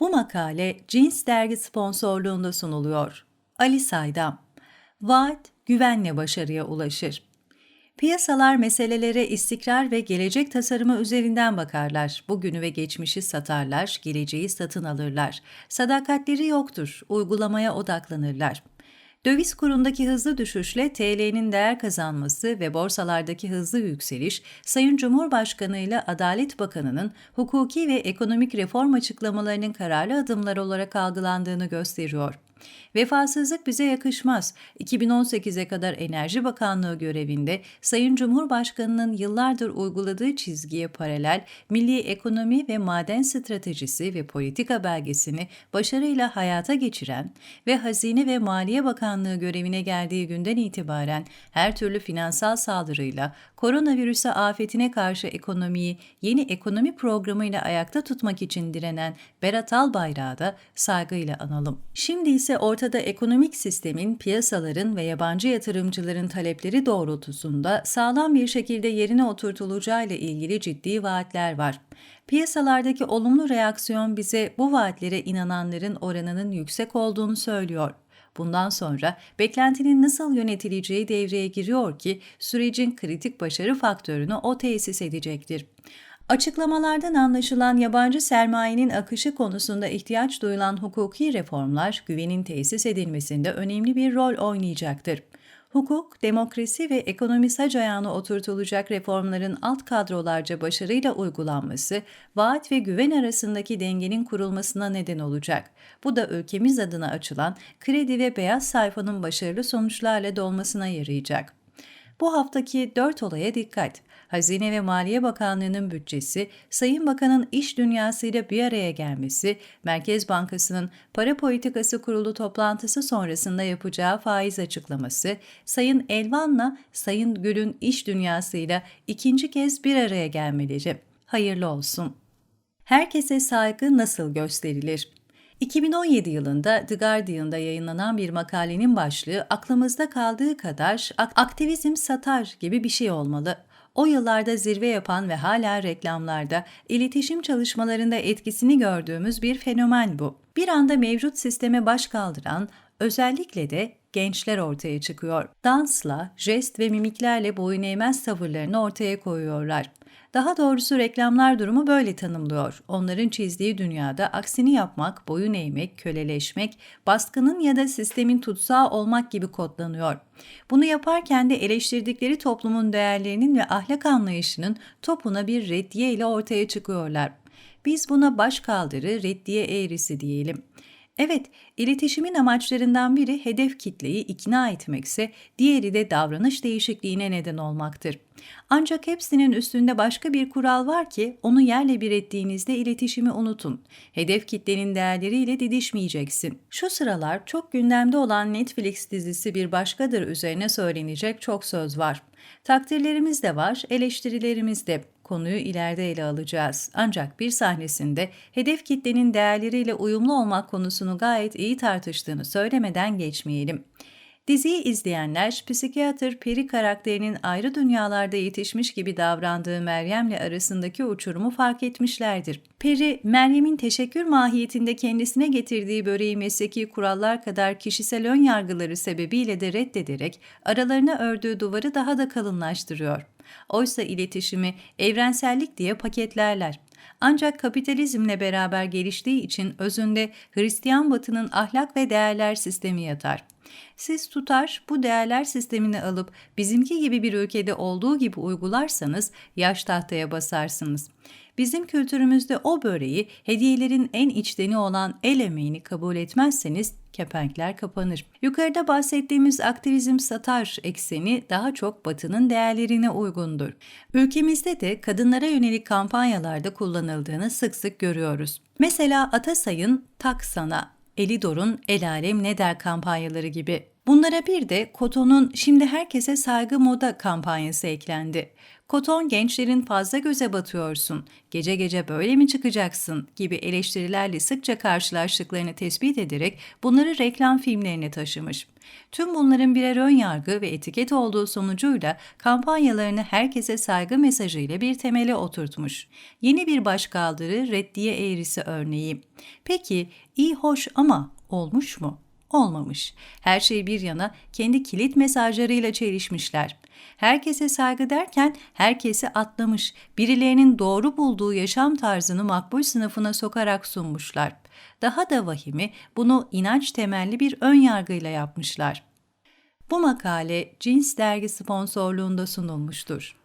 Bu makale Cins dergi sponsorluğunda sunuluyor. Ali Saydam Vaat, güvenle başarıya ulaşır. Piyasalar meselelere istikrar ve gelecek tasarımı üzerinden bakarlar. Bugünü ve geçmişi satarlar, geleceği satın alırlar. Sadakatleri yoktur, uygulamaya odaklanırlar. Döviz kurundaki hızlı düşüşle TL'nin değer kazanması ve borsalardaki hızlı yükseliş, Sayın Cumhurbaşkanı ile Adalet Bakanı'nın hukuki ve ekonomik reform açıklamalarının kararlı adımlar olarak algılandığını gösteriyor. Vefasızlık bize yakışmaz. 2018'e kadar Enerji Bakanlığı görevinde Sayın Cumhurbaşkanı'nın yıllardır uyguladığı çizgiye paralel milli ekonomi ve maden stratejisi ve politika belgesini başarıyla hayata geçiren ve Hazine ve Maliye Bakanlığı görevine geldiği günden itibaren her türlü finansal saldırıyla koronavirüse afetine karşı ekonomiyi yeni ekonomi programıyla ayakta tutmak için direnen Berat Albayrak'ı da saygıyla analım. Şimdi ise ortada ekonomik sistemin, piyasaların ve yabancı yatırımcıların talepleri doğrultusunda sağlam bir şekilde yerine oturtulacağı ile ilgili ciddi vaatler var. Piyasalardaki olumlu reaksiyon bize bu vaatlere inananların oranının yüksek olduğunu söylüyor. Bundan sonra beklentinin nasıl yönetileceği devreye giriyor ki sürecin kritik başarı faktörünü o tesis edecektir. Açıklamalardan anlaşılan yabancı sermayenin akışı konusunda ihtiyaç duyulan hukuki reformlar güvenin tesis edilmesinde önemli bir rol oynayacaktır. Hukuk, demokrasi ve ekonomi sac ayağına oturtulacak reformların alt kadrolarca başarıyla uygulanması, vaat ve güven arasındaki dengenin kurulmasına neden olacak. Bu da ülkemiz adına açılan kredi ve beyaz sayfanın başarılı sonuçlarla dolmasına yarayacak. Bu haftaki dört olaya dikkat. Hazine ve Maliye Bakanlığı'nın bütçesi, Sayın Bakan'ın iş dünyasıyla bir araya gelmesi, Merkez Bankası'nın para politikası kurulu toplantısı sonrasında yapacağı faiz açıklaması, Sayın Elvan'la Sayın Gül'ün iş dünyasıyla ikinci kez bir araya gelmeleri. Hayırlı olsun. Herkese saygı nasıl gösterilir? 2017 yılında The Guardian'da yayınlanan bir makalenin başlığı aklımızda kaldığı kadar aktivizm satar gibi bir şey olmalı. O yıllarda zirve yapan ve hala reklamlarda, iletişim çalışmalarında etkisini gördüğümüz bir fenomen bu. Bir anda mevcut sisteme baş kaldıran, özellikle de gençler ortaya çıkıyor. Dansla, jest ve mimiklerle boyun eğmez tavırlarını ortaya koyuyorlar. Daha doğrusu reklamlar durumu böyle tanımlıyor. Onların çizdiği dünyada aksini yapmak, boyun eğmek, köleleşmek, baskının ya da sistemin tutsağı olmak gibi kodlanıyor. Bunu yaparken de eleştirdikleri toplumun değerlerinin ve ahlak anlayışının topuna bir reddiye ile ortaya çıkıyorlar. Biz buna baş kaldırı, reddiye eğrisi diyelim. Evet, iletişimin amaçlarından biri hedef kitleyi ikna etmekse, diğeri de davranış değişikliğine neden olmaktır. Ancak hepsinin üstünde başka bir kural var ki onu yerle bir ettiğinizde iletişimi unutun. Hedef kitlenin değerleriyle didişmeyeceksin. Şu sıralar çok gündemde olan Netflix dizisi Bir Başkadır üzerine söylenecek çok söz var. Takdirlerimiz de var, eleştirilerimiz de. Konuyu ileride ele alacağız. Ancak bir sahnesinde hedef kitlenin değerleriyle uyumlu olmak konusunu gayet iyi tartıştığını söylemeden geçmeyelim. Diziyi izleyenler psikiyatr Peri karakterinin ayrı dünyalarda yetişmiş gibi davrandığı Meryem'le arasındaki uçurumu fark etmişlerdir. Peri, Meryem'in teşekkür mahiyetinde kendisine getirdiği böreği mesleki kurallar kadar kişisel ön yargıları sebebiyle de reddederek aralarına ördüğü duvarı daha da kalınlaştırıyor. Oysa iletişimi evrensellik diye paketlerler. Ancak kapitalizmle beraber geliştiği için özünde Hristiyan Batı'nın ahlak ve değerler sistemi yatar. Siz tutar bu değerler sistemini alıp bizimki gibi bir ülkede olduğu gibi uygularsanız yaş tahtaya basarsınız. Bizim kültürümüzde o böreği hediyelerin en içteni olan el emeğini kabul etmezseniz kepenkler kapanır. Yukarıda bahsettiğimiz aktivizm satar ekseni daha çok batının değerlerine uygundur. Ülkemizde de kadınlara yönelik kampanyalarda kullanıldığını sık sık görüyoruz. Mesela Atasay'ın Tak Sana, Elidor'un El Alem Ne Der kampanyaları gibi Bunlara bir de Koton'un Şimdi Herkese Saygı Moda kampanyası eklendi. Koton gençlerin fazla göze batıyorsun, gece gece böyle mi çıkacaksın gibi eleştirilerle sıkça karşılaştıklarını tespit ederek bunları reklam filmlerine taşımış. Tüm bunların birer ön yargı ve etiket olduğu sonucuyla kampanyalarını herkese saygı mesajıyla bir temele oturtmuş. Yeni bir başkaldırı reddiye eğrisi örneği. Peki iyi hoş ama olmuş mu? Olmamış. Her şey bir yana kendi kilit mesajlarıyla çelişmişler. Herkese saygı derken herkesi atlamış, birilerinin doğru bulduğu yaşam tarzını makbul sınıfına sokarak sunmuşlar. Daha da vahimi bunu inanç temelli bir ön yargıyla yapmışlar. Bu makale Cins dergi sponsorluğunda sunulmuştur.